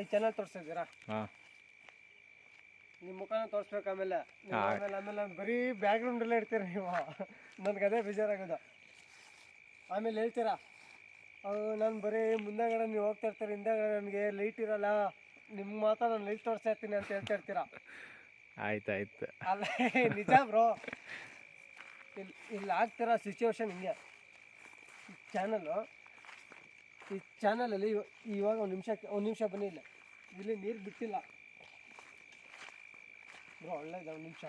ಈ ಚಾನಲ್ ತೋರಿಸ್ತಿದ್ದೀರಾ ಹಾಂ. ನಿಮ್ಮ ಮುಖನ ತೋರಿಸ್ಬೇಕು ಆಮೇಲೆ. ಹಾ. ಆಮೇಲೆ ಆಮೇಲೆ ಬರೀ ಬ್ಯಾಕ್ಗ್ರೌಂಡ್ ಎಲ್ಲ ಇಡ್ತೀರ ನೀವು. ನನ್ಗೆ ಅದೇ ಬೇಜಾರಾಗೋದು. ಆಮೇಲೆ ಹೇಳ್ತೀರಾ? ನಾನು ಬರೀ ಮುಂದೆಗಡೆ ನೀವು ಹೋಗ್ತಾ ಇರ್ತೀರ ಹಿಂದೆಗಡೆ ನನಗೆ ಲೈಟ್ ಇರಲ್ಲ. ನಿಮ್ಮ ಮಾತ್ರ ನಾನು ಲೈಟ್ ತೋರಿಸ್ತಾ ಇರ್ತೀನಿ ಅಂತ ಹೇಳ್ತಾ ಇರ್ತೀರಾ? ಆಯ್ತು ಆಯ್ತು ಅಲ್ಲ ನಿಜ ಬ್ರೋ. ಇಲ್ಲಿ ಇಲ್ಲಿ ಆಗ್ತಿರೋ ಸಿಚುವೇಶನ್ ಹಿಂಗೆ. ಚಾನಲ್ಲು ಈ ಚಾನಲಲ್ಲಿ ಇವಾಗ ಒಂದು ನಿಮಿಷ ಒಂದು ನಿಮಿಷ ಬನ್ನಿ ಇಲ್ಲ. ಇಲ್ಲಿ ನೀರು ಬಿಟ್ಟಿಲ್ಲ. ಬ್ರೋ ಒಳ್ಳೇದು ಒಂದು ನಿಮಿಷ.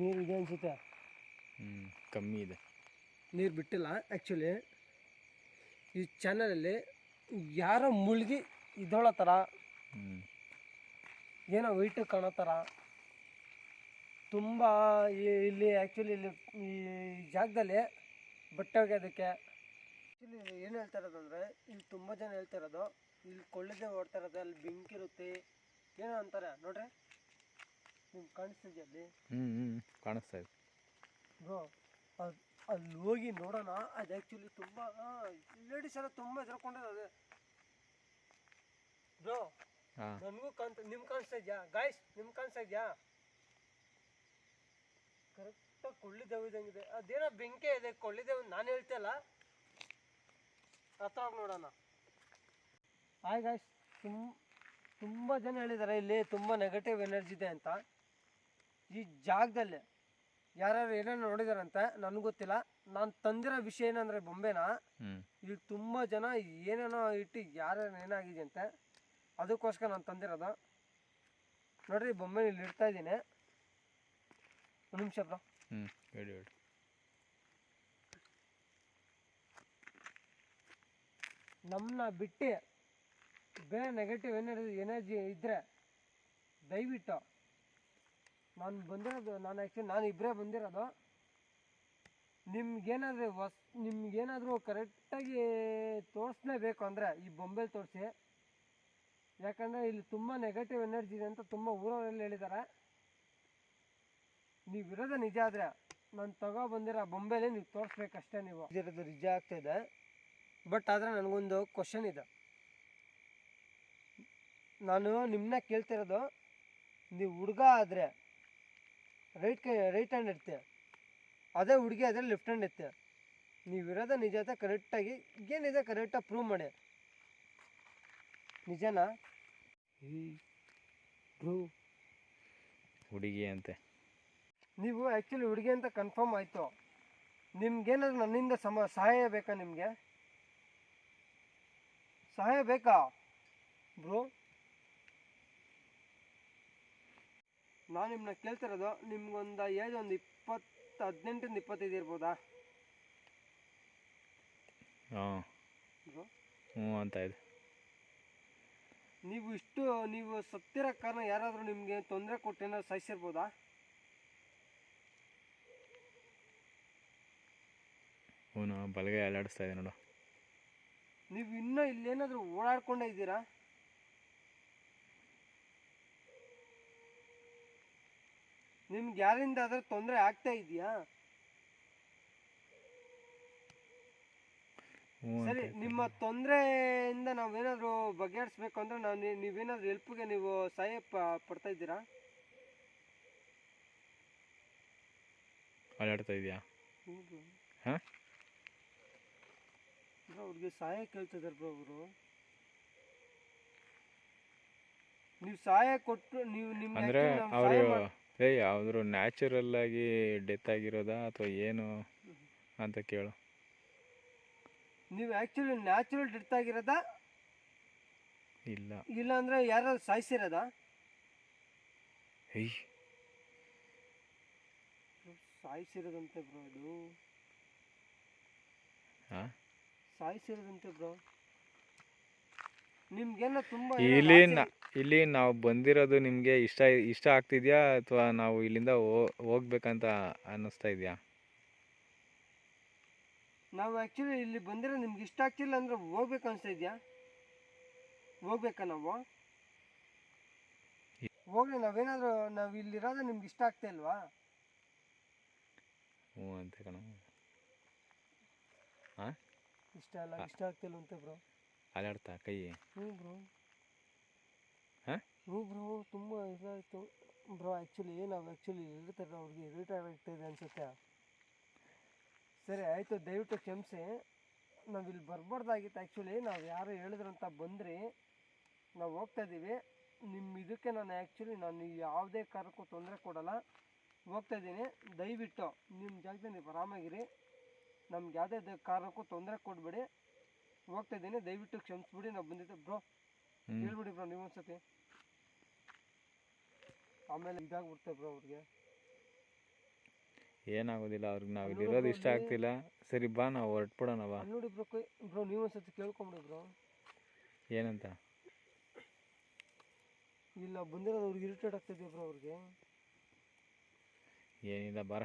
ನೀರು ಇದೆ ಅನಿಸುತ್ತೆ. ಹ್ಞೂ ಕಮ್ಮಿ ಇದೆ. ನೀರು ಬಿಟ್ಟಿಲ್ಲ ಆ್ಯಕ್ಚುಲಿ ಈ ಚಾನಲಲ್ಲಿ ಯಾರೋ ಮುಳುಗಿ ಇದೊಳ ಥರ ಏನೋ ವೈಟ್ ಕಾಣೋ ಥರ ತುಂಬ ಇಲ್ಲಿ ಆ್ಯಕ್ಚುಲಿ ಇಲ್ಲಿ ಈ ಜಾಗದಲ್ಲಿ ಬಟ್ಟೆ ಒಗೆಯೋದಕ್ಕೆ ಆ್ಯಕ್ಚುಲಿ ಏನು ಹೇಳ್ತಾ ಅಂದರೆ ಇಲ್ಲಿ ತುಂಬ ಜನ ಹೇಳ್ತಾ ಇರೋದು ಇಲ್ಲಿ ಕೊಳ್ಳದೆ ಓಡ್ತಾ ಇರೋದು ಅಲ್ಲಿ ಬೆಂಕಿರುತ್ತೆ ಏನೋ ಅಂತಾರೆ. ನೋಡ್ರಿ ನಿಮ್ಗೆ ಕಾಣಿಸ್ತಿದ್ಯಾ ಅಲ್ಲಿ? ಹ್ಞೂ ಕಾಣಿಸ್ತಾ ಇದೆ. ಬ್ರೋ ಅದು ಅಲ್ಲಿ ಹೋಗಿ ನೋಡೋಣ ಅದು ಆ್ಯಕ್ಚುಲಿ ತುಂಬ ಲೇಡೀಸ್ ಎಲ್ಲ ತುಂಬ ಹೆದರ್ಕೊಂಡಿರೋದು ಬ್ರೋ ನನಗೂ ಕಾಣ್ತ ನಿಮ್ಗೆ ಕಾಣಿಸ್ತಾ ಇದೆಯಾ? ಗಾಯ್ಸ್ ನಿಮ್ಗೆ ಕಾಣಿಸ್ತಾ ಇದೆಯಾ? ಕರೆಕ್ಟಾಗಿ ಕೊಳ್ಳಿದೇವು ಇದ್ದಂಗಿದೆ ಅದೇನೋ ಬೆಂಕಿ ಇದೆ ಕೊಳ್ಳಿದೇವು ನಾನು ಹೇಳ್ತಿಲ್ಲ ಹತ್ರ ಹೋಗಿ ನೋಡೋಣ. ಹಾಯ್ ಗಾಯ್ಸ್ ತುಂಬ ತುಂಬ ಜನ ಹೇಳಿದ್ದಾರೆ ಇಲ್ಲಿ ತುಂಬ ನೆಗೆಟಿವ್ ಎನರ್ಜಿ ಇದೆ ಅಂತ. ಈ ಜಾಗದಲ್ಲಿ ಯಾರ್ಯಾರು ಏನೇನು ನೋಡಿದಾರಂತೆ ನನಗೆ ಗೊತ್ತಿಲ್ಲ. ನಾನು ತಂದಿರೋ ವಿಷಯ ಏನಂದರೆ ಬೊಂಬೆನ? ಇಲ್ಲಿ ತುಂಬ ಜನ ಏನೇನೋ ಇಟ್ಟು ಯಾರ್ಯಾರು ಏನಾಗಿದೆ ಅಂತೆ ಅದಕ್ಕೋಸ್ಕರ ನಾನು ತಂದಿರೋದು. ನೋಡ್ರಿ ಬೊಂಬೆನ ಬೊಮ್ಮೆ ಇಲ್ಲಿ ಇಡ್ತಾ ಇದ್ದೀನಿ. ಒಂದು ನಿಮಿಷ ಬ್ರೋ. ಹ್ಞೂ ಹೇಳಿ ಹೇಳಿ. ನಮ್ಮನ್ನ ಬಿಟ್ಟು ಬೇರೆ ನೆಗೆಟಿವ್ ಎನರ್ಜಿ ಎನರ್ಜಿ ಇದ್ದರೆ ದಯವಿಟ್ಟು ನಾನು ಬಂದಿರೋದು, ನಾನು ಆ್ಯಕ್ಚುಲಿ ನಾನು ಇಬ್ಬರೇ ಬಂದಿರೋದು. ನಿಮ್ಗೇನಾದರೂ ಹೊಸ್, ನಿಮ್ಗೇನಾದರೂ ಕರೆಕ್ಟಾಗಿ ತೋರಿಸ್ಲೇಬೇಕು ಅಂದರೆ ಈ ಬೊಂಬೆಲಿ ತೋರಿಸಿ. ಯಾಕಂದರೆ ಇಲ್ಲಿ ತುಂಬ ನೆಗೆಟಿವ್ ಎನರ್ಜಿ ಇದೆ ಅಂತ ತುಂಬ ಊರವರೆಲ್ಲ ಹೇಳಿದ್ದಾರೆ ನೀವು ನಿಜ ಆದರೆ ನಾನು ತಗೋ ಬಂದಿರೋ ಬೊಂಬೆಲಿ ನೀವು ತೋರಿಸ್ಬೇಕಷ್ಟೇ ನೀವು. ಇದಿರೋದು ನಿಜ ಆಗ್ತಾಯಿದೆ ಬಟ್ ಆದರೆ ನನಗೊಂದು ಕ್ವಶನ್ ಇದೆ. ನಾನು ನಿಮ್ಮನ್ನ ಕೇಳ್ತಿರೋದು ನೀವು ಹುಡುಗ ಆದರೆ ರೈಟ್ ಕೈ ರೈಟ್ ಹ್ಯಾಂಡ್ ಇರ್ತೀಯ ಅದೇ ಹುಡುಗಿ ಆದರೆ ಲೆಫ್ಟ್ ಹ್ಯಾಂಡ್ ಇರ್ತೀಯ ನೀವು ಇರೋದೇ ನಿಜ ಅಂತ ಕರೆಕ್ಟಾಗಿ ಏನಿದೆ ಕರೆಕ್ಟಾಗಿ ಪ್ರೂವ್ ಮಾಡಿ. ನಿಜನಾ? ಬ್ರೂ ಹುಡುಗಿ ಅಂತೆ. ನೀವು ಆ್ಯಕ್ಚುಲಿ ಹುಡುಗಿ ಅಂತ ಕನ್ಫರ್ಮ್ ಆಯಿತು. ನಿಮ್ಗೇನಾದ್ರು ನನ್ನಿಂದ ಸಮ ಸಹಾಯ ಬೇಕಾ ನಿಮಗೆ? ಸಹಾಯ ಬೇಕಾ ಬ್ರೋ? ನಾನು ನಿಮ್ಮನ್ನ ಕೇಳ್ತಿರೋದು ನಿಮ್ಗೊಂದು ಏಜ್ ಒಂದು ಇಪ್ಪತ್ತು ಹದಿನೆಂಟರಿಂದ ಇಪ್ಪತ್ತೈದು ಇರ್ಬೋದಾ? ಹಾಂ. ಬ್ರೋ? ಹ್ಞೂ ಅಂತ ಇದೆ. ನೀವು ಇಷ್ಟು ನೀವು ಸತ್ತಿರೋ ಕಾರಣ ಯಾರಾದರೂ ನಿಮಗೆ ತೊಂದರೆ ಕೊಟ್ಟೇನೋ ಸಹಿಸಿರ್ಬೋದಾ? ಹ್ಞೂ ಬಲಗೈ ಅಲ್ಲಾಡಿಸ್ತಾ ಇದೆ ನೋಡು. ನೀವು ಇನ್ನೂ ಇಲ್ಲೇನಾದರೂ ಓಡಾಡ್ಕೊಂಡೇ ಇದ್ದೀರಾ? ನಿಮ್ಗೆ ಯಾರಿಂದ ಆದ್ರೆ ತೊಂದರೆ ಆಗ್ತಾ ಇದೆಯಾ? ಸರಿ. ನಿಮ್ಮ ತೊಂದರೆಯಿಂದ ನಾವೇನಾದರೂ ಬಗೆಹರಿಸ್ಬೇಕು ಅಂದ್ರೆ ನಾವು ನೀವೇನಾದರೂ ಹೆಲ್ಪ್ಗೆ ನೀವು ಸಹಾಯ ಪಡ್ತಾ ಇದ್ದೀರಾ? ಅಲ್ಲಾಡ್ತಾ ಇದೆಯಾ? ಹಾಂ? ಬ್ರೋ ಅವ್ರಿಗೆ ಸಹಾಯ ಕೇಳ್ತಿದ್ದಾರೆ ಬ್ರೋ ಅವರು. ನೀವು ಸಹಾಯ ಕೊಟ್ಟು ನೀವು ನಿಮ್ಮ ಅಂದ್ರೆ ಅವರು ಏ ಯಾವ್ದಾದ್ರು ನ್ಯಾಚುರಲ್ ಆಗಿ ಡೆತ್ ಆಗಿರೋದಾ ಅಥವಾ ಏನು ಅಂತ ಕೇಳು. ನೀವು ಆ್ಯಕ್ಚುಲಿ ನ್ಯಾಚುರಲ್ ಡೆತ್ ಆಗಿರೋದಾ? ಇಲ್ಲ. ಇಲ್ಲ ಅಂದ್ರೆ ಯಾರಾದ್ರು ಸಾಯಿಸಿರೋದಾ? ಹೇ ಸಾಯಿಸಿರೋದಂತೆ ಬ್ರೋ ಅದು. ಹಾಂ ಸಾಯಿಸಿರೋದಂತೆ ಬ್ರೋ ನಿಮ್ಗೆಲ್ಲ ತುಂಬಾ ಇಲ್ಲಿ ನ- ಇಲ್ಲಿ ನಾವು ಬಂದಿರೋದು ನಿಮಗೆ ಇಷ್ಟ ಇಷ್ಟ ಆಗ್ತಿದ್ಯಾ ಅಥವಾ ನಾವು ಇಲ್ಲಿಂದ ಹೋ- ಹೋಗ್ಬೇಕಂತ ಅನ್ನಿಸ್ತಾ ಇದೆಯಾ? ನಾವು ಆ್ಯಕ್ಚುಲಿ ಇಲ್ಲಿ ಬಂದಿರೋ ನಿಮ್ಗೆ ಇಷ್ಟ ಆಗ್ತಿಲ್ಲ ಅಂದ್ರೆ ಹೋಗ್ಬೇಕು ಅನ್ಸ್ತಾ ಇದೆಯಾ? ಹೋಗ್ಬೇಕಾ ನಾವು? ಹೋಗ್ಲಿ ನಾವೇನಾದ್ರು ನಾವು ಇಲ್ಲಿರೋದು ನಿಮ್ಗೆ ಇಷ್ಟ ಆಗ್ತಾ ಇಲ್ವಾ? ಹ್ಞೂ ಅಂತ ಕಣ. ಹಾಂ ಇಷ್ಟ ಅಲ್ಲ ಇಷ್ಟ ಆಗ್ತಿಲ್ಲ ಅಂತ ಬ್ರೋ ಅಲಾಡ್ತಾ ಕೈ? ಹ್ಞೂ ಬ್ರೋ ಹಾಂ? ಹ್ಞೂ ಬ್ರೋ ತುಂಬ ಇದಾಯಿತು. ಬ್ರೋ ಆ್ಯಕ್ಚುಲಿ ನಾವು ಆ್ಯಕ್ಚುಲಿ ಇರ್ತಾರೆ ಅವ್ರಿಗೆ ರಿಟೈರ್ ಆಗ್ತಾಯಿದೆ ಅನಿಸುತ್ತೆ. ಸರಿ ಆಯಿತು ದಯವಿಟ್ಟು ಕ್ಷಮಿಸಿ. ನಾವು ಇಲ್ಲಿ ಬರ್ಬಾರ್ದಾಗಿತ್ತು ಆ್ಯಕ್ಚುಲಿ ನಾವು ಯಾರು ಹೇಳಿದ್ರಂತ ಬಂದ್ರಿ. ನಾವು ಹೋಗ್ತಾ ಇದ್ದೀವಿ ನಿಮ್ಮ ಇದಕ್ಕೆ ನಾನು ಆ್ಯಕ್ಚುಲಿ ನಾನು ಯಾವುದೇ ಕಾರಣಕ್ಕೂ ತೊಂದರೆ ಕೊಡಲ್ಲ. ಹೋಗ್ತಾ ಇದ್ದೀನಿ ದಯವಿಟ್ಟು ನಿಮ್ಮ ಜಾಗದಲ್ಲಿ ನೀವು ಆರಾಮಾಗಿರಿ. ನಮ್ಗೆ ಯಾವುದೇ ಕಾರಣಕ್ಕೂ ತೊಂದರೆ ಕೊಡಬೇಡಿ. ಹೋಗ್ತಾ ಇದ್ದೀನಿ. ದಯವಿಟ್ಟು ಕ್ಷಮಿಸ್ಬಿಡಿ. ನಾವು ಬಂದಿದ್ದೆ ಬ್ರೋ ಹೇಳ್ಬಿಡಿ ಬ್ರೋ ನೀವು ಒಂದ್ಸತಿ. ಆಮೇಲೆ ಇದಾಗ್ಬಿಡ್ತೆ ಬ್ರೋ ಅವ್ರಿಗೆ. ಏನಾಗೋದಿಲ್ಲ. ಅವ್ರಿಗೆ ನಾವು ಇಲ್ಲಿ ಇಲ್ಲಿರೋದು ಇಷ್ಟ ಆಗ್ತಿಲ್ಲ. ಸರಿ ಬಾ ನಾವು ಹೊರಟ್ಬಿಡೋಣವಾ ನೋಡಿ ಬ್ರೋ ಬ್ರೋ ನೀವು ಒಂದ್ಸತಿ ಕೇಳ್ಕೊಂಬಿಡಿ ಬ್ರೋ ಏನಂತ? ಇಲ್ಲ ಬಂದಿರೋದು ಅವ್ರಿಗೆ ಇರಿಟೇಟ್ ಆಗ್ತಿದೆ ಬ್ರೋ ಅವ್ರಿಗೆ. ಏನಿಲ್ಲ ಬಾರ